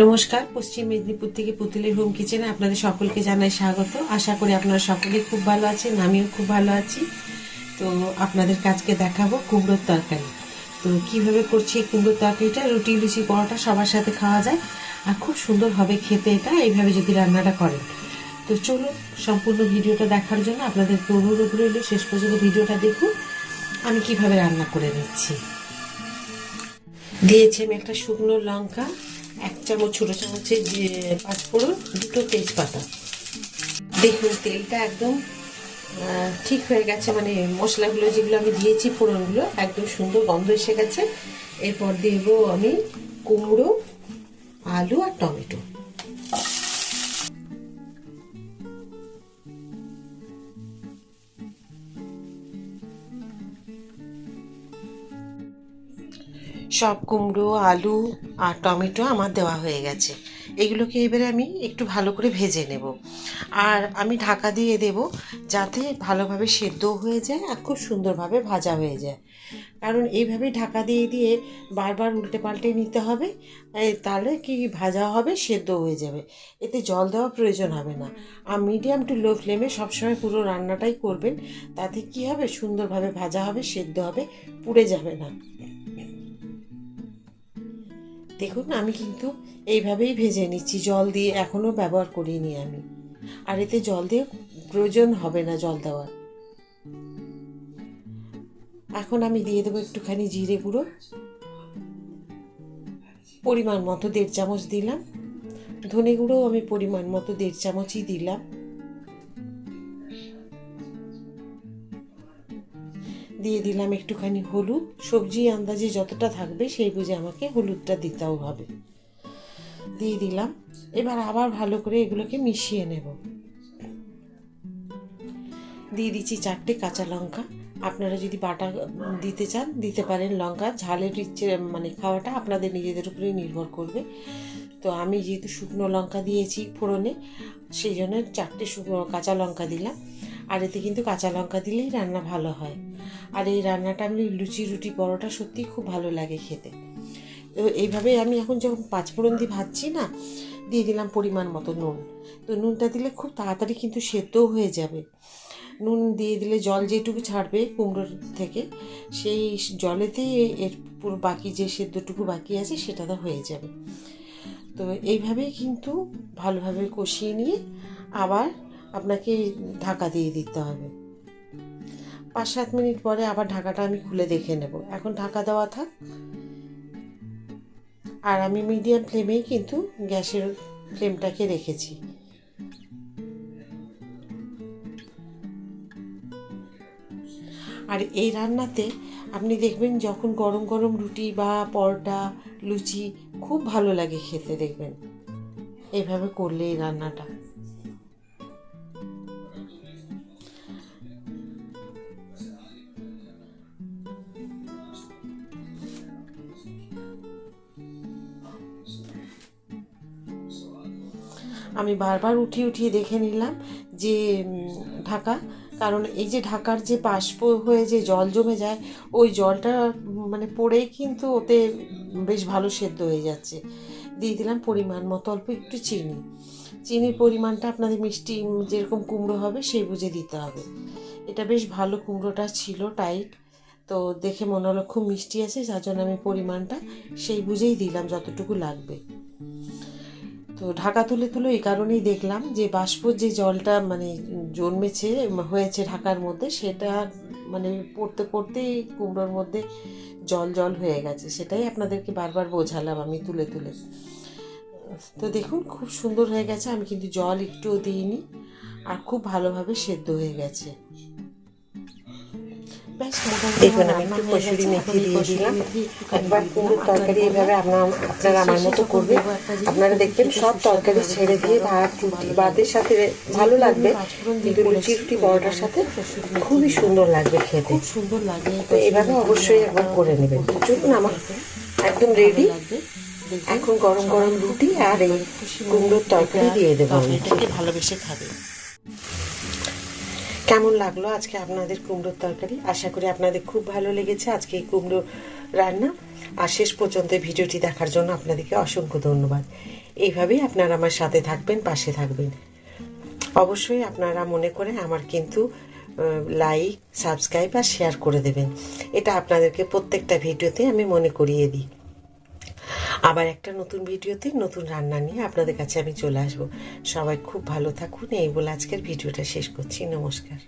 নমস্কার, পশ্চিম মেদিনীপুর থেকে পুতুলের হোম কিচেনে আপনাদের সকলকে জানাই স্বাগত। আশা করি আপনারা সকলেই খুব ভালো আছেন, আমিও খুব ভালো আছি। তো আপনাদের কাজকে দেখাবো কুমড়োর তরকারি। তো কীভাবে করছি এই কুমড়োর তরকারিটা? রুটি, লুচি, পরোটা সবার সাথে খাওয়া যায়। আর খুব সুন্দর হবে খেতে এটা, এইভাবে যদি রান্নাটা করেন। তো চলুন সম্পূর্ণ ভিডিওটা দেখার জন্য আপনাদেরকে অনুরোধ রইল, শেষ পর্যন্ত ভিডিওটা দেখুন। আমি কীভাবে রান্না করে নিচ্ছি। দিয়েছি আমি একটা শুকনো লঙ্কা এক চামচ ছোটো চামচের যে পাঁচফোড়ন দুটো তেজপাতা। দেখুন, তেলটা একদম ঠিক হয়ে গেছে মানে মশলাগুলো যেগুলো আমি দিয়েছি, ফোড়নগুলো, একদম সুন্দর গন্ধ এসে গেছে। এরপর দেব আমি কুমড়ো, আলু আর টমেটো। সব কুমড়ো, আলু আর টমেটো আমার দেওয়া হয়ে গেছে। এগুলোকে এবারে আমি একটু ভালো করে ভেজে নেব। আর আমি ঢাকা দিয়ে দেব যাতে ভালোভাবে সেদ্ধ হয়ে যায় আর খুব সুন্দরভাবে ভাজা হয়ে যায়। কারণ এইভাবে ঢাকা দিয়ে দিয়ে বারবার উল্টে পাল্টে নিতে হবে তাহলে কি ভাজা হবে, সেদ্ধ হয়ে যাবে। এতে জল দেওয়ার প্রয়োজন হবে না। আর মিডিয়াম টু লো ফ্লেমে সবসময় পুরো রান্নাটাই করবেন, তাতে কি হবে, সুন্দরভাবে ভাজা হবে, সেদ্ধ হবে, পুড়ে যাবে না। দেখুন আমি কিন্তু এইভাবেই ভেজে নিচ্ছি। জল দিয়ে এখনও ব্যবহার করিনি আমি। আর এতে জল দিয়ে প্রয়োজন হবে না জল দেওয়ার। এখন আমি দিয়ে দেবো একটুখানি জিরে গুঁড়ো। পরিমাণ মতো দেড় চামচ দিলাম। ধনে গুঁড়ো আমি পরিমাণ মতো দেড় চামচই দিলাম। দিয়ে দিলাম একটুখানি হলুদ। সবজি আন্দাজে যতটা থাকবে সেই বুঝে আমাকে হলুদটা দিতেও হবে। দিয়ে দিলাম। এবার আবার ভালো করে এগুলোকে মিশিয়ে নেব। দিয়ে দিচ্ছি চারটে কাঁচা লঙ্কা। আপনারা যদি বাটা দিতে চান, দিতে পারেন লঙ্কা। ঝালের ইচ্ছে মানে খাওয়াটা আপনাদের নিজেদের উপরেই নির্ভর করবে। তো আমি যেহেতু শুকনো লঙ্কা দিয়েছি ফোড়নে, সেই জন্য চারটে শুকনো কাঁচা লঙ্কা দিলাম। আর এতে কিন্তু কাঁচা লঙ্কা দিলেই রান্না ভালো হয়। আর এই রান্নাটা আমি লুচি, রুটি, পরোটা সত্যিই খুব ভালো লাগে খেতে। তো এইভাবে আমি এখন যখন পাঁচফোড়ন দিয়ে ভাজছি না, দিয়ে দিলাম পরিমাণ মতো নুন। তো নুনটা দিলে খুব তাড়াতাড়ি কিন্তু সেদ্ধও হয়ে যাবে। নুন দিয়ে দিলে জল যেটুকু ছাড়বে কুমড়োর থেকে, সেই জলেতেই এর পুরো বাকি যে সেদ্ধটুকু বাকি আছে সেটা তো হয়ে যাবে। তো এইভাবেই কিন্তু ভালোভাবে কষিয়ে নিয়ে আবার আপনাকে ঢাকা দিয়ে দিতে হবে। পাঁচ সাত মিনিট পরে আবার ঢাকাটা আমি খুলে দেখে নেব। এখন ঢাকা দেওয়া থাক। আর আমি মিডিয়াম ফ্লেমেই কিন্তু গ্যাসের ফ্লেমটাকে রেখেছি। আর এই রান্নাতে আপনি দেখবেন যখন গরম গরম রুটি বা পরোটা, লুচি খুব ভালো লাগে খেতে, দেখবেন। এইভাবে করলে এই রান্নাটা। আমি বারবার উঠিয়ে উঠিয়ে দেখে নিলাম যে ঢাকা। কারণ এই যে ঢাকার যে বাষ্প হয়ে যে জল জমে যায়, ওই জলটা মানে পড়েই কিন্তু ওতে বেশ ভালো সেদ্ধ হয়ে যাচ্ছে। দিয়ে দিলাম পরিমাণ মতো অল্প একটু চিনি। চিনির পরিমাণটা আপনাদের মিষ্টি যেরকম কুমড়ো হবে সেই বুঝে দিতে হবে। এটা বেশ ভালো কুমড়োটা ছিল, টাইট। তো দেখে মনে হলো খুব মিষ্টি আছে, যার জন্য আমি পরিমাণটা সেই বুঝেই দিলাম যতটুকু লাগবে। তো ঢাকা তুলে তুলে এই কারণেই দেখলাম যে বাষ্প যে জলটা মানে জন্মেছে, হয়েছে ঢাকার মধ্যে, সেটা মানে পড়তে পড়তেই কুমড়োর মধ্যে জল জল হয়ে গেছে। সেটাই আপনাদেরকে বারবার বোঝালাম আমি তুলে তুলে। তো দেখুন, খুব সুন্দর হয়ে গেছে। আমি কিন্তু জল একটুও দিইনি। আর খুব ভালোভাবে সেদ্ধ হয়ে গেছে। আমার আমি একটু কসুরি মেথি দিয়ে দিলাম একবার দিলাম। তরকারি এইভাবে আপনার আপনারা আমার মতো করবে আপনারা দেখবেন সব তরকারি ছেড়ে দিয়ে ভাত রুটি ভাতের সাথে ভালো লাগবে কিন্তু লুচি রুটি পরোটার সাথে খুবই সুন্দর লাগবে খেতে সুন্দর লাগে তো এইভাবে অবশ্যই একবার করে নেবেন চলুন আমার একদম রেডি এখন গরম গরম রুটি আর এই কুমড়োর তরকারি দিয়ে দেবো ভালোবেসে খাবে কেমন লাগল আজকে আপনাদের কুমড়োর তরকারি? আশা করি আপনাদের খুব ভালো লেগেছে আজকে এই কুমড়ো রান্না। আর শেষ পর্যন্ত ভিডিওটি দেখার জন্য আপনাদেরকে অসংখ্য ধন্যবাদ। এইভাবেই আপনারা আমার সাথে থাকবেন, পাশে থাকবেন। অবশ্যই আপনারা মনে করে আমার কিন্তু লাইক সাবস্ক্রাইব আর শেয়ার করে দেবেন। এটা আপনাদেরকে প্রত্যেকটা ভিডিওতে আমি মনে করিয়ে দিই। আবার একটা নতুন ভিডিওতে নতুন রান্না নিয়ে আপনাদের কাছে আমি চলে আসব। সবাই খুব ভালো থাকুন, এই বলে আজকের ভিডিওটা শেষ করছি। নমস্কার।